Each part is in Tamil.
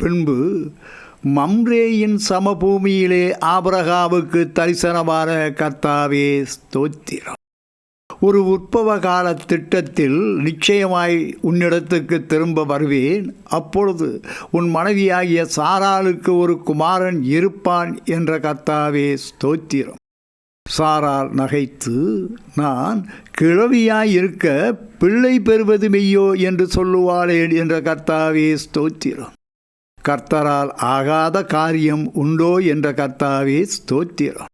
பின்பு மம்ரேயின் சமபூமியிலே ஆபரகாவுக்கு தரிசனமான கர்த்தாவே ஸ்தோத்திரம். ஒரு உற்பவ கால திட்டத்தில் நிச்சயமாய் உன்னிடத்துக்கு திரும்ப வருவேன். அப்பொழுது உன் மனைவியாகிய சாராளுக்கு ஒரு குமாரன் இருப்பான் என்ற கர்த்தாவே ஸ்தோத்திரம். சாரால் நகைத்து நான் கிழவியாய் இருக்க பிள்ளை பெறுவது மெய்யோ என்று சொல்லுவாளேன் என்ற கர்த்தாவே ஸ்தோத்திரம். கர்த்தரால் ஆகாத காரியம் உண்டோ என்ற கர்த்தாவே ஸ்தோத்திரம்.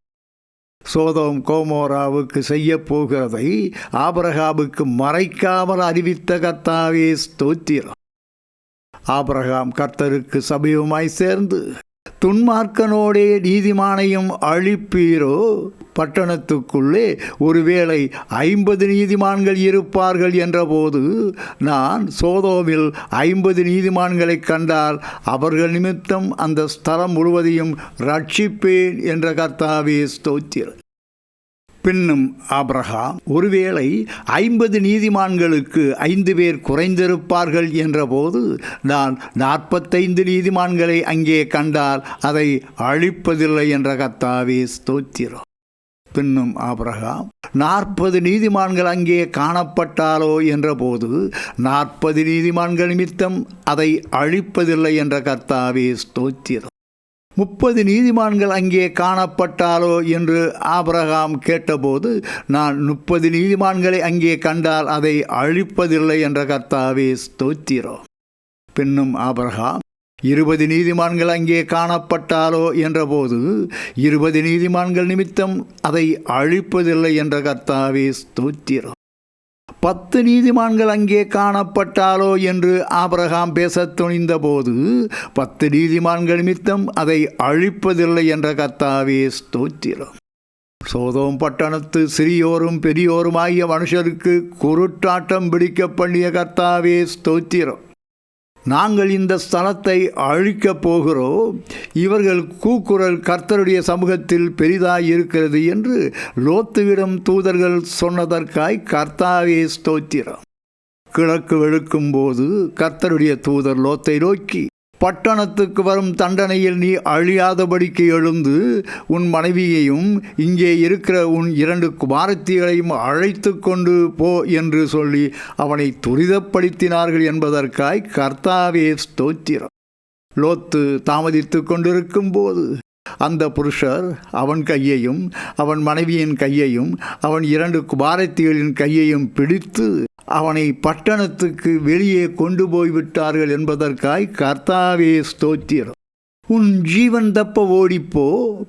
சோதோம் கோமோராவுக்கு செய்ய போகிறதை ஆபரகாமுக்கு மறைக்காமல் அறிவித்த கர்த்தாவே ஸ்தோத்திரம். ஆபரகாம் கர்த்தருக்கு சமீபமாய் சேர்ந்து துன்மார்க்கனோடே நீதிமானையும் அழிப்பீரோ? பட்டணத்துக்குள்ளே ஒருவேளை ஐம்பது நீதிமான்கள் இருப்பார்கள் என்றபோது நான் சோதோவில் ஐம்பது நீதிமான்களை கண்டால் அவர்கள் நிமித்தம் அந்த ஸ்தலம் முழுவதையும் ரட்சிப்பேன் என்ற கர்த்தாவே ஸ்தோத்திரம். பின்னும் ஆப்ரஹாம் ஒருவேளை ஐம்பது நீதிமான்களுக்கு ஐந்து பேர் குறைந்திருப்பார்கள் என்றபோது நான் நாற்பத்தைந்து நீதிமான்களை அங்கே கண்டால் அதை அழிப்பதில்லை என்ற கத்தாவே ஸ்தோத்திரம். பின்னும் ஆபிரகாம் நாற்பது நீதிமான்கள் அங்கே காணப்பட்டாலோ? என்றபோது நாற்பது நீதிமான்கள் நிமித்தம் அதை அழிப்பதில்லை என்ற கர்த்தாவே ஸ்தோத்திரம். முப்பது நீதிமான்கள் அங்கே காணப்பட்டாலோ? என்று ஆபிரகாம் கேட்டபோது நான் முப்பது நீதிமான்களை அங்கே கண்டால் அதை அழிப்பதில்லை என்ற கர்த்தாவே ஸ்தோத்திரம். பின்னும் ஆபிரகாம் இருபது நீதிமான்கள் அங்கே காணப்பட்டாலோ என்றபோது இருபது நீதிமான்கள் நிமித்தம் அதை அழிப்பதில்லை என்ற கர்த்தாவே ஸ்தோத்திரம். பத்து நீதிமான்கள் அங்கே காணப்பட்டாலோ என்று ஆபரகாம் பேசத் துணிந்தபோது பத்து நீதிமான்கள் நிமித்தம் அதை அழிப்பதில்லை என்ற கர்த்தாவே ஸ்தோத்திரம். சோதோம் பட்டணத்து சிறியோரும் பெரியோருமாகிய மனுஷருக்கு குருட்டாட்டம் பிடிக்க பண்ணிய கர்த்தாவே ஸ்தோத்திரம். நாங்கள் இந்த ஸ்தலத்தை அழிக்கப் போகிறோம். இவர்கள் கூக்குரல் கர்த்தருடைய சமூகத்தில் பெரிதாய் இருக்கிறது என்று லோத்துவிடம் தூதர்கள் சொன்னதற்காய் கர்த்தாவே ஸ்தோத்திரம். கிழக்கு வெளுக்கும்போது கர்த்தருடைய தூதர் லோத்தை நோக்கி பட்டணத்துக்கு வரும் தண்டனையில் நீ அழியாதபடிக்கு எழுந்து உன் மனைவியையும் இங்கே இருக்கிற உன் இரண்டு குமாரத்திகளையும் அழைத்து கொண்டு போ என்று சொல்லி அவனை துரிதப்படுத்தினார்கள் என்பதற்காய் கர்த்தாவே ஸ்தோத்திரம். லோத்து தாமதித்து கொண்டிருக்கும் போது அந்த புருஷர் அவன் கையையும் அவன் மனைவியின் கையையும் அவன் இரண்டு குமாரத்திகளின் கையையும் பிடித்து அவனை பட்டணத்துக்கு வெளியே கொண்டு போய்விட்டார்கள் என்பதற்காய் கர்த்தாவே ஸ்தோத்திரம். உன் ஜீவன் தப்ப ஓடிப்போ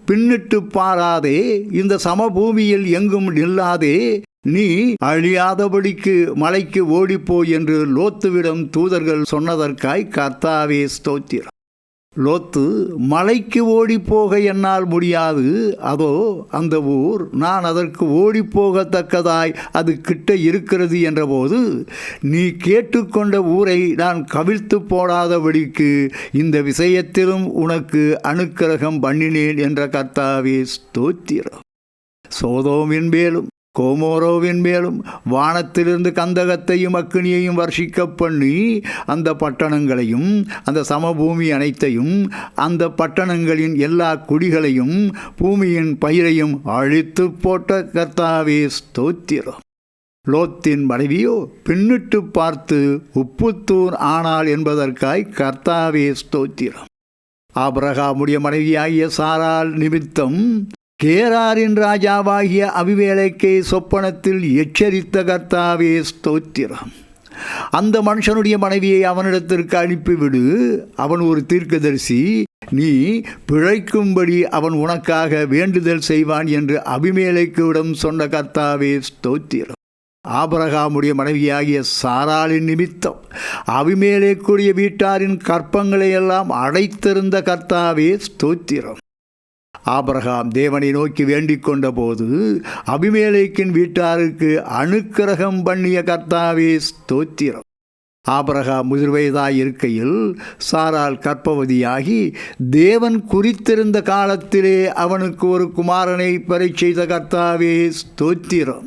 பின்னிட்டு பாராதே இந்த சமபூமியில் எங்கும் நில்லாதே நீ அழியாதபடிக்கு மலைக்கு ஓடிப்போ என்று லோத்துவிடம் தூதர்கள் சொன்னதற்காய் கர்த்தாவே ஸ்தோத்திரம். லோத்து மலைக்கு ஓடிப்போக என்னால் முடியாது. அதோ அந்த ஊர் நான் அதற்கு ஓடிப்போகத்தக்கதாய் அது கிட்ட இருக்கிறது என்றபோது நீ கேட்டுக்கொண்ட ஊரை நான் கவிழ்த்து போடாதபடிக்கு இந்த விஷயத்திலும் உனக்கு அனுக்கிரகம் பண்ணினேன் என்ற கர்த்தாவே ஸ்தோத்திரம். சோதோமின் மேலும் கோமோரோவின் மேலும் வானத்திலிருந்து கந்தகத்தையும் அக்னியையும் வர்ஷிக்க பண்ணி அந்த பட்டணங்களையும் அந்த சமபூமி அனைத்தையும் அந்த பட்டணங்களின் எல்லா குடிகளையும் பூமியின் பயிரையும் அழித்து போட்ட கர்த்தாவே ஸ்தோத்திரம். லோத்தின் மனைவியோ பின்னிட்டு பார்த்து உப்புத்தூர் ஆனாள் என்பதற்காய் கர்த்தாவே ஸ்தோத்திரம். ஆபிரகாமுடைய மனைவியாகிய சாரால் நிமித்தம் கேராரின் ராஜாவாகிய அபிவேலைக்கை சொப்பனத்தில் எச்சரித்த கர்த்தாவே ஸ்தோத்திரம். அந்த மனுஷனுடைய மனைவியை அவனிடத்திற்கு அனுப்பிவிடு. அவன் ஒரு தீர்க்கதரிசி. நீ பிழைக்கும்படி அவன் உனக்காக வேண்டுதல் செய்வான் என்று அபிமேலைக்குவிடம் சொன்ன கர்த்தாவே ஸ்தோத்திரம். ஆபரகாமுடைய மனைவியாகிய சாராளின் நிமித்தம் அபிமேலேக்குரிய வீட்டாரின் கற்பங்களை எல்லாம் அடைத்திருந்த கர்த்தாவே ஸ்தோத்திரம். ஆபரகாம் தேவனை நோக்கி வேண்டிக் கொண்டபோது அபிமேலைக்கின் வீட்டாருக்கு அனுக்கிரகம் பண்ணிய கர்த்தாவே ஸ்தோத்திரம். ஆபரகா முதிர்வயதாய் இருக்கையில் சாரால் கற்பவதியாகி தேவன் குறித்திருந்த காலத்திலே அவனுக்கு ஒரு குமாரனை பெறை கர்த்தாவே ஸ்தோத்திரம்.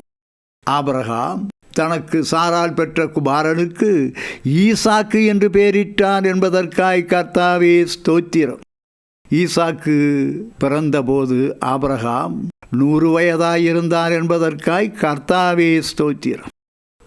ஆபரகாம் தனக்கு சாரால் பெற்ற குமாரனுக்கு ஈசாக்கு என்று பெயரிட்டான் என்பதற்காய் கர்த்தாவே ஸ்தோத்திரம். ஈசாக்கு பிறந்தபோது ஆபரகாம் நூறு வயதாயிருந்தார் என்பதற்காய் கர்த்தாவே ஸ்தோத்திரம்.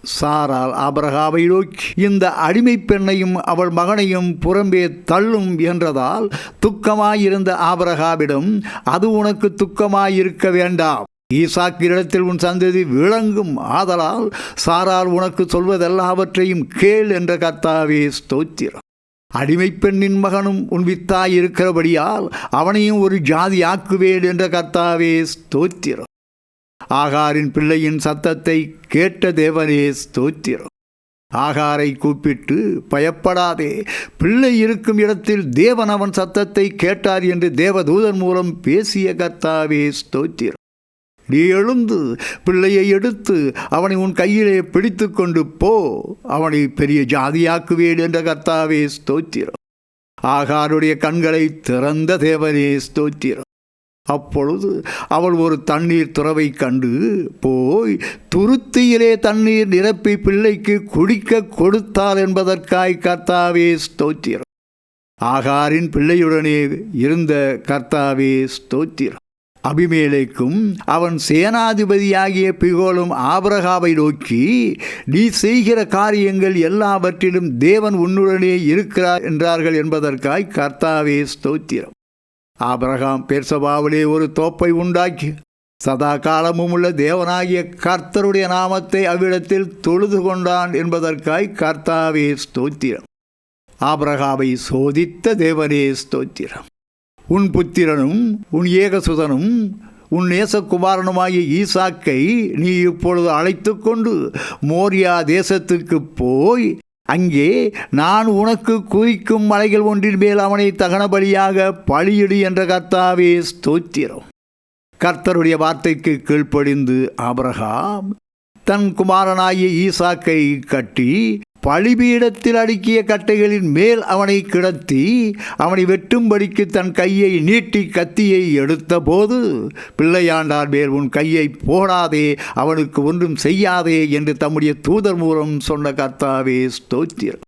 சாரால் ஆபரகாவை நோக்கி இந்த அடிமை பெண்ணையும் அவள் மகனையும் புறம்பே தள்ளும் என்றதால் துக்கமாயிருந்த ஆபரகாவிடம் அது உனக்கு துக்கமாயிருக்க வேண்டாம். ஈசாக்கிரிடத்தில் உன் சந்ததி விளங்கும் ஆதலால் சாரால் உனக்கு சொல்வதெல்லாவற்றையும் கேள் என்ற கர்த்தாவே ஸ்தோத்திரம். அடிமை பெண்ணின் மகனும் உன் வித்தாய் இருக்கிறபடியால் அவனையும் ஒரு ஜாதி ஆக்குவேன் என்ற கர்த்தாவே ஸ்தோத்திரம். ஆகாரின் பிள்ளையின் சத்தத்தை கேட்ட தேவனே ஸ்தோத்திரம். ஆகாரை கூப்பிட்டு பயப்படாதே பிள்ளை இருக்கும் இடத்தில் தேவன் அவன் சத்தத்தை கேட்டார் என்று தேவதூதன் மூலம் பேசிய கர்த்தாவே ஸ்தோத்திரம். நீ எழுந்து பிள்ளையை எடுத்து அவனை உன் கையிலே பிடித்து கொண்டு போ. அவனை பெரிய ஜாதியாக்குவேன் என்ற கர்த்தாவே ஸ்தோத்திரம். ஆகாருடைய கண்களை திறந்த தேவனே ஸ்தோத்திரம். அப்பொழுது அவள் ஒரு தண்ணீர் துறவை கண்டு போய் துருத்தியிலே தண்ணீர் நிரப்பி பிள்ளைக்கு குடிக்க கொடுத்தாள் என்பதற்காய் கர்த்தாவே ஸ்தோத்திரம். ஆகாரின் பிள்ளையுடனே இருந்த கர்த்தாவே ஸ்தோத்திரம். அபிமேலைக்கும் அவன் சேனாதிபதியாகிய பிகோலும் ஆபரகாவை நோக்கி நீ செய்கிற காரியங்கள் எல்லாவற்றிலும் தேவன் உன்னுடனே இருக்கிறார் என்றார்கள் என்பதற்காய் கர்த்தாவே ஸ்தோத்திரம். ஆபரகாம் பேர்சபாவிலே ஒரு தோப்பை உண்டாக்கி சதா காலமும் உள்ள தேவனாகிய கர்த்தருடைய நாமத்தை அவ்விடத்தில் தொழுது கொண்டான் என்பதற்காய் கர்த்தாவே ஸ்தோத்திரம். ஆபரகாவை சோதித்த தேவனே ஸ்தோத்திரம். உன் புத்திரனும் உன் ஏகசுதனும் உன் நேசகுமாரனுமாகிய ஈசாக்கை நீ இப்பொழுது அழைத்து கொண்டு மோரியா தேசத்துக்கு போய் அங்கே நான் உனக்கு குறிக்கும் மலைகள் ஒன்றின் மேல் அவனை தகனபலியாக பழியிடு என்ற கர்த்தாவே ஸ்தோத்திரம். கர்த்தருடைய வார்த்தைக்கு கீழ்ப்படிந்து அபரகாம் தன் குமாரனாகிய ஈசாக்கை கட்டி பழிபீடத்தில் அடுக்கிய கட்டைகளின் மேல் அவனை கிடத்தி அவனை வெட்டும்படிக்கு தன் கையை நீட்டி கத்தியை எடுத்தபோது பிள்ளையாண்டார் மேல் உன் கையை போடாதே அவனுக்கு ஒன்றும் செய்யாதே என்று தம்முடைய தூதர் மூலம் சொன்ன கர்த்தாவே ஸ்தோத்திரம்.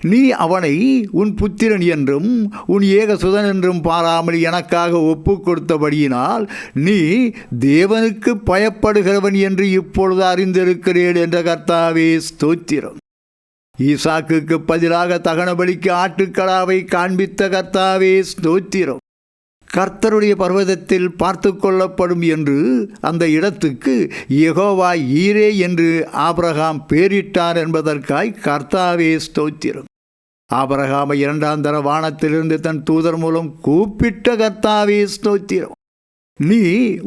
நீ அவனை உன் புத்திரன் என்றும் உன் ஏகசுதன் என்றும் பாராமல் எனக்காக ஒப்பு கொடுத்தபடியினால் நீ தேவனுக்கு பயப்படுகிறவன் என்று இப்பொழுது அறிந்திருக்கிறேன் என்ற கர்த்தாவே ஸ்தோத்திரம். ஈசாக்குக்கு பதிலாக தகனபலிக்கு ஆட்டுக்கடாவை காண்பித்த கர்த்தாவே ஸ்தோத்திரம். கர்த்தருடைய பர்வதத்தில் பார்த்து கொள்ளப்படும் என்று அந்த இடத்துக்கு எகோவா ஈரே என்று ஆபரகாம் பேரிட்டார் என்பதற்காய் கர்த்தாவே ஸ்தோத்திரம். ஆபரகாம இரண்டாம் தர வானத்திலிருந்து தன் தூதர் மூலம் கூப்பிட்ட கர்த்தாவே ஸ்தோத்திரம். நீ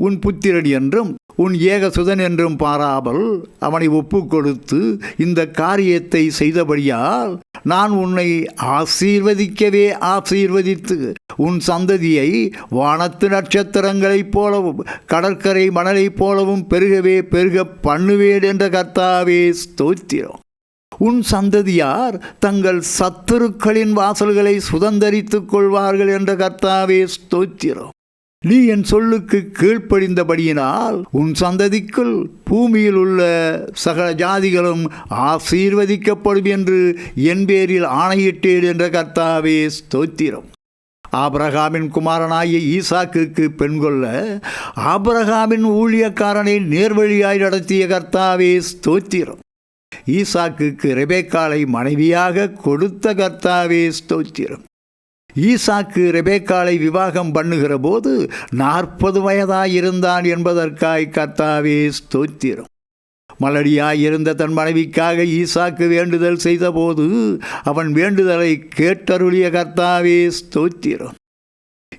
உன் புத்திரன் என்றும் உன் ஏகசுதன் என்றும் பாராமல் அவனை ஒப்பு கொடுத்து இந்த காரியத்தை செய்தபடியால் நான் உன்னை ஆசீர்வதிக்கவே ஆசீர்வதித்து உன் சந்ததியை வானத்து நட்சத்திரங்களைப் போலவும் கடற்கரை மணலைப் போலவும் பெருகவே பெருக பண்ணுவேன் என்ற கர்த்தாவே ஸ்தோத்திரம். உன் சந்ததியார் தங்கள் சத்துருக்களின் வாசல்களை சுதந்தரித்துக் கொள்வார்கள் என்ற கர்த்தாவே ஸ்தோத்திரம். நீ என் சொல்லுக்கு கீழ்ப்படிந்தபடியினால் உன் சந்ததிக்குள் பூமியில் உள்ள சகல ஜாதிகளும் ஆசீர்வதிக்கப்படும் என்று என் பேரில் ஆணையிட்டேன் என்ற கர்த்தாவே ஸ்தோத்திரம். ஆபிரகாமின் குமாரனாகிய ஈசாக்கு பெண் கொள்ள ஆபிரகாமின் ஊழியக்காரனை நேர்வழியாய் நடத்திய கர்த்தாவே ஸ்தோத்திரம். ஈசாக்கு ரெபேக்காலை மனைவியாக கொடுத்த கர்த்தாவே ஸ்தோத்திரம். ஈசாக்கு ரெபேக்காலை விவாகம் பண்ணுகிற போது நாற்பது வயதாயிருந்தான் என்பதற்காய் கர்த்தாவே ஸ்தோத்திரம். மலடியாயிருந்த தன் மனைவிக்காக ஈசாக்கு வேண்டுதல் செய்தபோது அவன் வேண்டுதலை கேட்டருளிய கர்த்தாவே ஸ்தோத்திரம்.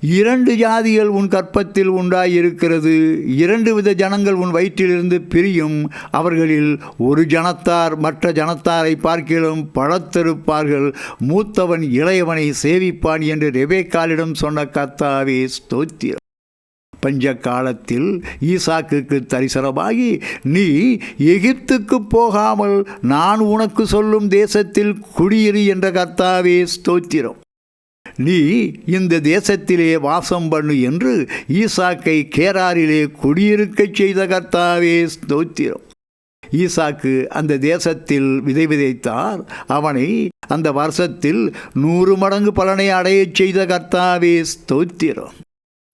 இரண்டு ஜாதிகள் உன் கற்பத்தில் உண்டாயிருக்கிறது. இரண்டு வித ஜனங்கள் உன் வயிற்றிலிருந்து பிரியும். அவர்களில் ஒரு ஜனத்தார் மற்ற ஜனத்தாரை பார்க்கிலும் பழத்தெடுப்பார்கள் மூத்தவன் இளையவனை சேவிப்பான் என்று ரெபேக்காலிடம் சொன்ன கர்த்தாவே ஸ்தோத்திரம். பஞ்ச காலத்தில் ஈசாக்குக்கு தரிசனமாகி நீ எகிப்துக்கு போகாமல் நான் உனக்கு சொல்லும் தேசத்தில் குடியிரு என்ற கர்த்தாவே ஸ்தோத்திரம். நீ இந்த தேசத்திலே வாசம் பண்ணு என்று ஈசாக்கை கேராரிலே குடியிருக்கச் செய்த கர்த்தாவே ஸ்தோத்திரம். ஈசாக்கு அந்த தேசத்தில் விதை விதைத்தார். அவனை அந்த வருஷத்தில் நூறு மடங்கு பலனை அடையச் செய்த கர்த்தாவே ஸ்தோத்திரம்.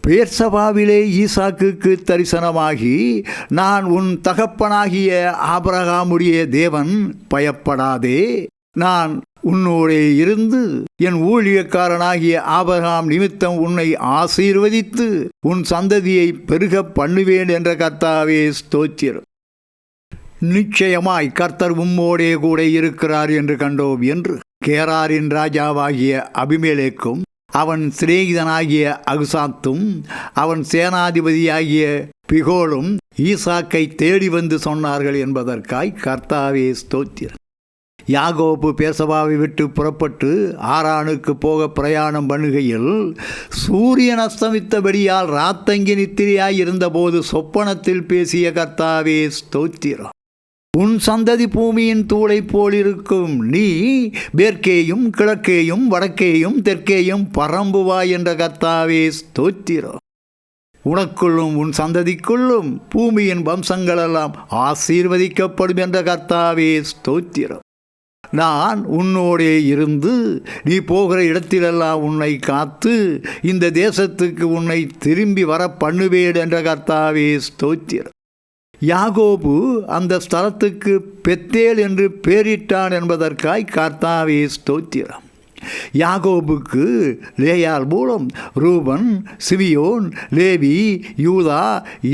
பேர்சபாவிலே ஈசாக்குக்கு தரிசனமாகி நான் உன் தகப்பனாகிய ஆபரகாமுடைய தேவன் பயப்படாதே. நான் உன்னோடே இருந்து என் ஊழியக்காரனாகிய ஆபரகாம் நிமித்தம் உன்னை ஆசீர்வதித்து உன் சந்ததியை பெருக பண்ணுவேன் என்ற கர்த்தாவே ஸ்தோத்திரம். நிச்சயமாய் கர்த்தர் உம்மோடே கூட இருக்கிறார் என்று கண்டோம் என்று கேராரின் ராஜாவாகிய அபிமேலேக்கும் அவன் சிநேகிதனாகிய அகுசாத்தும் அவன் சேனாதிபதியாகிய பிகோலும் ஈசாக்கை தேடி வந்து சொன்னார்கள் என்பதற்காய் கர்த்தாவே ஸ்தோத்திரம். யாகோப்பு பேசவாவை விட்டு புறப்பட்டு ஆரானுக்கு போக பிரயாணம் பண்ணுகையில் சூரியன் அஸ்தமித்தபடியால் ராத்தங்கி நித்திரையாய் இருந்தபோது சொப்பனத்தில் பேசிய கர்த்தாவே ஸ்தோத்திரம். உன் சந்ததி பூமியின் தூளைப் போலிருக்கும். நீ மேற்கேயும் கிழக்கேயும் வடக்கேயும் தெற்கேயும் பரம்புவாய் என்ற கர்த்தாவே ஸ்தோத்திரம். உனக்குள்ளும் உன் சந்ததிக்குள்ளும் பூமியின் வம்சங்களெல்லாம் ஆசீர்வதிக்கப்படும் என்ற கர்த்தாவே ஸ்தோத்திரம். நான் உன்னோடே இருந்து நீ போகிற இடத்திலெல்லாம் உன்னை காத்து இந்த தேசத்துக்கு உன்னை திரும்பி வர பண்ணுவேன் என்ற கர்த்தாவே ஸ்தோத்திரம். யாகோபு அந்த ஸ்தலத்துக்கு பெத்தேல் என்று பேரிட்டான் என்பதற்காய் கர்த்தாவே ஸ்தோத்திரம். யாகோபுக்கு லேயால் மூலம் Reuben Simeon Levi Judah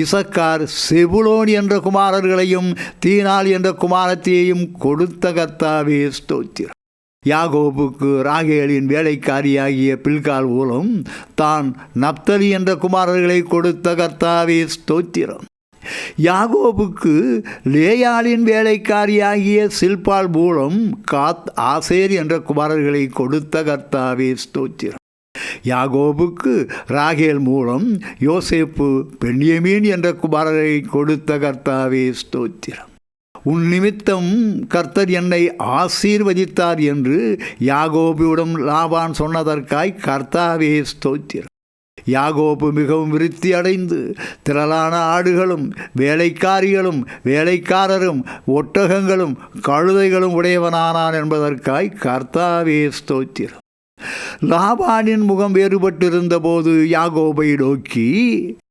Issachar Zebulun என்ற குமாரர்களையும் தீனால் என்ற குமாரத்தையும் கொடுத்த கத்தாவே ஸ்தோத்திரம். யாகோபுக்கு ராகேலின் வேலைக்காரியாகிய பில்கால் மூலம் தான் நப்தலி என்ற குமாரர்களை கொடுத்த கர்த்தாவே ஸ்தோத்திரம். யாகோபுக்கு லேயாளின் வேலைக்காரியாகிய சில்பால் மூலம் காத் ஆசேர் என்ற குமாரர்களை கொடுத்த கர்த்தாவே ஸ்தோத்திரம். யாகோபுக்கு ராகேல் மூலம் யோசேப்பு பெண்யமீன் என்ற குமாரரை கொடுத்த கர்த்தாவே ஸ்தோத்திரம். உன் நிமித்தம் கர்த்தர் என்னை ஆசீர்வதித்தார் என்று யாகோபியுடன் லாபான் சொன்னதற்காய் கர்த்தாவே ஸ்தோத்திரம். யாகோபு மிகவும் விருத்தி அடைந்து திரளான ஆடுகளும் வேலைக்காரிகளும் வேலைக்காரரும் ஒட்டகங்களும் கழுதைகளும் உடையவனானான் என்பதற்காய் கர்த்தாவே ஸ்தோத்திரம். லாபானின் முகம் வேறுபட்டிருந்த போது யாகோபை நோக்கி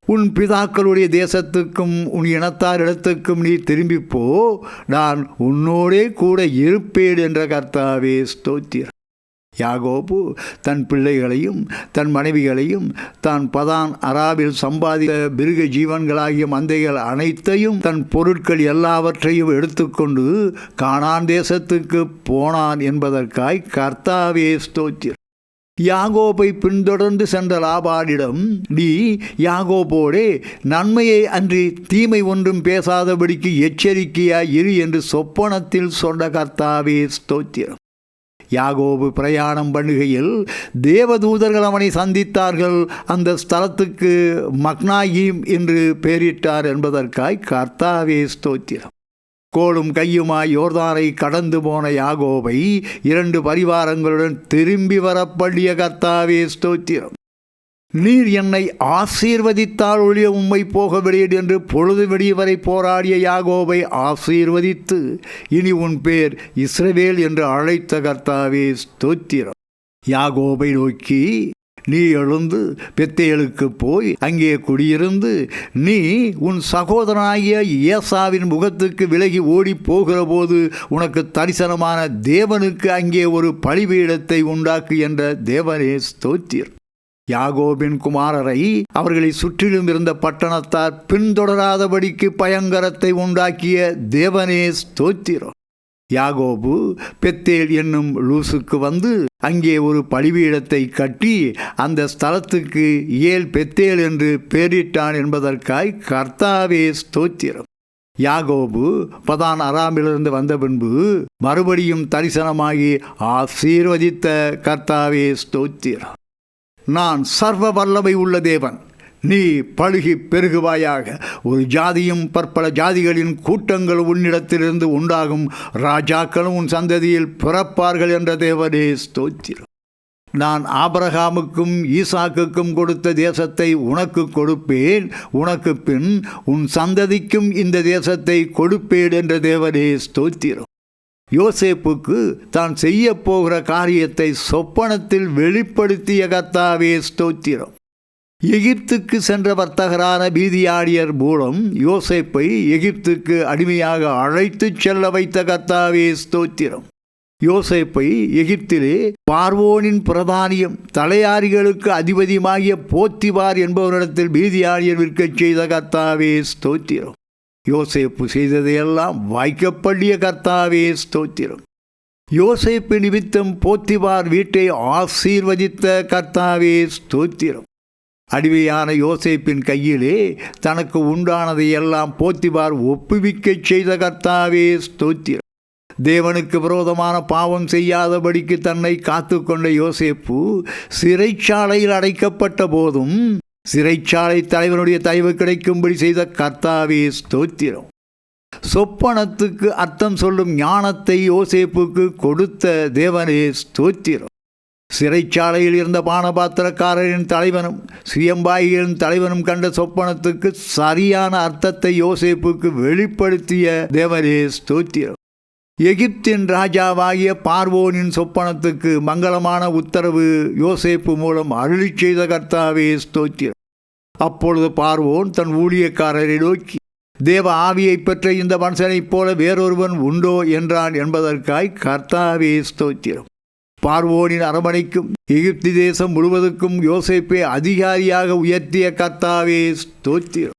உன் பிதாக்களுடைய தேசத்துக்கும் உன் இனத்தாரிடத்துக்கும் நீ திரும்பிப்போ நான் உன்னோடே கூட இருப்பேன் என்ற கர்த்தாவே ஸ்தோத்திரம். யாகோபு தன் பிள்ளைகளையும் தன் மனைவிகளையும் தான் பதான் அராபில் சம்பாதித்த மிருக ஜீவன்களாகிய மந்தைகள் அனைத்தையும் தன் பொருட்கள் எல்லாவற்றையும் எடுத்துக்கொண்டு காணான் தேசத்துக்கு போனான் என்பதற்காய் கர்த்தாவே ஸ்தோத்திரம். யாகோபை பின்தொடர்ந்து சென்ற லாபானிடம் நீ யாகோபோடே நன்மையை அன்றி தீமை ஒன்றும் பேசாதபடிக்கு எச்சரிக்கையாய் இரு என்று சொப்பனத்தில் சொன்ன கர்த்தாவே ஸ்தோத்திரம். யாகோபு பிரயாணம் பண்ணுகையில் தேவதூதர்கள் அவனை சந்தித்தார்கள். அந்த ஸ்தலத்துக்கு மக்னாயீம் என்று பெயரிட்டார் என்பதற்காய் கர்த்தாவே ஸ்தோத்திரம். கோடும் கையுமாய் யோர்தானை கடந்து போன யாகோபை இரண்டு பரிவாரங்களுடன் திரும்பி வரப்பள்ளிய கர்த்தாவே ஸ்தோத்திரம். நீர் என்னை ஆசீர்வதித்தால் ஒழிய உம்மை போக விடேன் என்று பொழுது விடிய வரை போராடிய யாகோவை ஆசீர்வதித்து இனி உன் பேர் இஸ்ரவேல் என்று அழைத்த கர்த்தாவே ஸ்தோத்திரம். யாகோவை நோக்கி நீ எழுந்து பெத்தேலுக்கு போய் அங்கே குடியிருந்து நீ உன் சகோதரனாகிய ஏசாவின் முகத்துக்கு விலகி ஓடி போகிற போது உனக்கு தரிசனமான தேவனுக்கு அங்கே ஒரு பழிபீடத்தை உண்டாக்கு என்ற தேவனே ஸ்தோத்திரம். யாகோபின் குமாரரை அவர்களை சுற்றிலும் இருந்த பட்டணத்தார் பின்தொடராதபடிக்கு பயங்கரத்தை உண்டாக்கிய தேவனே ஸ்தோத்திரம். யாகோபு பெத்தேல் என்னும் லூசுக்கு வந்து அங்கே ஒரு பழிவீடத்தை கட்டி அந்த ஸ்தலத்துக்கு ஏல் பெத்தேல் என்று பெயரிட்டான் என்பதற்காய் கர்த்தாவே ஸ்தோத்திரம். யாகோபு பதான் அராமிலிருந்து வந்த பின்பு மறுபடியும் தரிசனமாகி ஆசீர்வதித்த கர்த்தாவே ஸ்தோத்திரம். நான் சர்வ வல்லமை உள்ள தேவன். நீ பழுகி பெருகுவாயாக. ஒரு ஜாதியும் பற்பல ஜாதிகளின் கூட்டங்கள் உன்னிடத்திலிருந்து உண்டாகும். ராஜாக்களும் உன் சந்ததியில் பிறப்பார்கள் என்ற தேவனே ஸ்தோத்திரம். நான் ஆபரகாமுக்கும் ஈசாக்குக்கும் கொடுத்த தேசத்தை உனக்கு கொடுப்பேன். உனக்கு பின் உன் சந்ததிக்கும் இந்த தேசத்தை கொடுப்பேன் என்ற தேவனே ஸ்தோத்திரம். யோசேப்புக்கு தான் செய்ய போகிற காரியத்தை சொப்பனத்தில் வெளிப்படுத்திய கத்தாவே ஸ்தோத்திரம். எகிப்துக்கு சென்ற வர்த்தகரான பீதியாடியர் மூலம் யோசேப்பை எகிப்துக்கு அடிமையாக அழைத்துச் செல்ல வைத்த கத்தாவே ஸ்தோத்திரம். யோசேப்பை எகிப்திலே பார்வோனின் பிரதானியம் தலையாரிகளுக்கு அதிபதியுமாகிய போத்திவார் என்பவரிடத்தில் பீதியாடியர் விற்கச் செய்த கத்தாவே ஸ்தோத்திரம். யோசேப்பு செய்ததையெல்லாம் வாய்க்கப்பள்ளிய கர்த்தாவே ஸ்தோத்திரம். யோசேப்பு நிமித்தம் போத்திபார் வீட்டை ஆசீர்வதித்த கர்த்தாவே ஸ்தோத்திரம். அடிமையான யோசேப்பின் கையிலே தனக்கு உண்டானதை எல்லாம் போத்திபார் ஒப்புவிக்கச் செய்த கர்த்தாவே ஸ்தோத்திரம். தேவனுக்கு விரோதமான பாவம் செய்யாதபடிக்கு தன்னை காத்து கொண்ட யோசேப்பு சிறைச்சாலையில் அடைக்கப்பட்ட போதும் சிறைச்சாலை தலைவனுடைய தயவு கிடைக்கும்படி செய்த கர்த்தாவே ஸ்தோத்திரம். சொப்பனத்துக்கு அர்த்தம் சொல்லும் ஞானத்தை யோசேப்புக்கு கொடுத்த தேவனே ஸ்தோத்திரம். சிறைச்சாலையில் இருந்த பானபாத்திரக்காரரின் தலைவனும் சுயம்பாயிகளின் தலைவனும் கண்ட சொப்பனத்துக்கு சரியான அர்த்தத்தை யோசேப்புக்கு வெளிப்படுத்திய தேவனே ஸ்தோத்திரம். எகிப்தின் ராஜாவாகிய பார்வோனின் சொப்பனத்துக்கு மங்களமான உத்தரவு யோசேப்பு மூலம் அருளி செய்த கர்த்தாவே ஸ்தோத்திரம். அப்பொழுது பார்வோன் தன் ஊழியக்காரரை நோக்கி தேவ ஆவியை பெற்ற இந்த மனுஷனைப் போல வேறொருவன் உண்டோ? என்றான் என்பதற்காய் கர்த்தாவே ஸ்தோத்திரம். பார்வோனின் அரமனைக்கும் எகிப்தி தேசம் முழுவதுக்கும் யோசேப்பை அதிகாரியாக உயர்த்திய கர்த்தாவே ஸ்தோத்திரம்.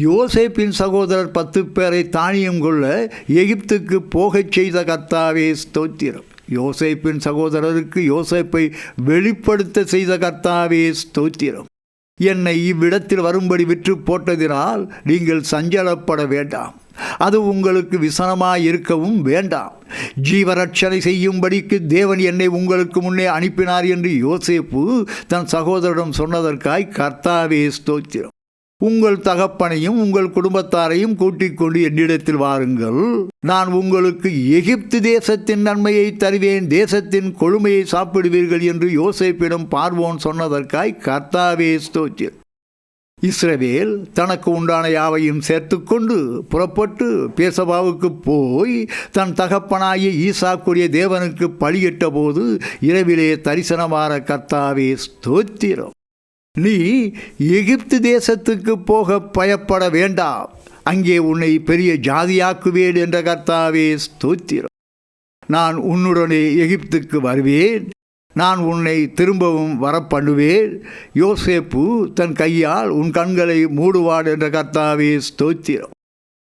யோசேப்பின் சகோதரர் பத்து பேரை தானியம் கொள்ள எகிப்துக்கு போகச் செய்த கர்த்தாவே ஸ்தோத்திரம். யோசேப்பின் சகோதரருக்கு யோசேப்பை வெளிப்படுத்த செய்த கர்த்தாவே ஸ்தோத்திரம். என்னை இவ்விடத்தில் வரும்படி விற்று போட்டதினால் நீங்கள் சஞ்சலப்பட வேண்டாம். அது உங்களுக்கு விசனமாய் இருக்கவும் வேண்டாம். ஜீவரட்சணை செய்யும்படிக்கு தேவன் என்னை உங்களுக்கு முன்னே அனுப்பினார் என்று யோசேப்பு தன் சகோதரிடம் சொன்னதற்காய் கர்த்தாவே ஸ்தோத்திரம். உங்கள் தகப்பனையும் உங்கள் குடும்பத்தாரையும் கூட்டிக் கொண்டு என்னிடத்தில் வாருங்கள். நான் உங்களுக்கு எகிப்து தேசத்தின் நன்மையை தருவேன் தேசத்தின் கொழுமையை சாப்பிடுவீர்கள் என்று யோசிப்பிடம் பார்வோன் சொன்னதற்காய் கர்த்தாவே ஸ்தோத்திரம். இஸ்ரவேல் தனக்கு உண்டான யாவையும் சேர்த்துக்கொண்டு புறப்பட்டு பேசபாவுக்கு போய் தன் தகப்பனாகிய ஈசாக்குரிய தேவனுக்கு பலியிட்ட போது இரவிலே தரிசனமாற கர்த்தாவே ஸ்தோத்திரம். நீ எகிப்து தேசத்துக்கு போக பயப்பட வேண்டாம். அங்கே உன்னை பெரிய ஜாதியாக்குவேன் என்ற கர்த்தாவே ஸ்தோத்திரம். நான் உன்னுடனே எகிப்துக்கு வருவேன். நான் உன்னை திரும்பவும் வரப்பண்ணுவேன். யோசேப்பு தன் கையால் உன் கண்களை மூடுவான் என்ற கர்த்தாவே ஸ்தோத்திரம்.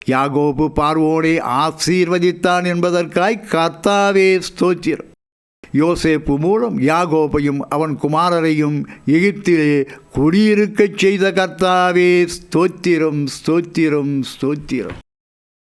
யாகோபு பார்வோனை ஆசீர்வதித்தான் என்பதற்காய் கர்த்தாவே ஸ்தோத்திரம். யோசேப்பு மூலம் யாகோபையும் அவன் குமாரரையும் எகிப்திலே குடியிருக்கச் செய்த கர்த்தாவே ஸ்தோத்திரம் ஸ்தோத்திரம் ஸ்தோத்திரம்.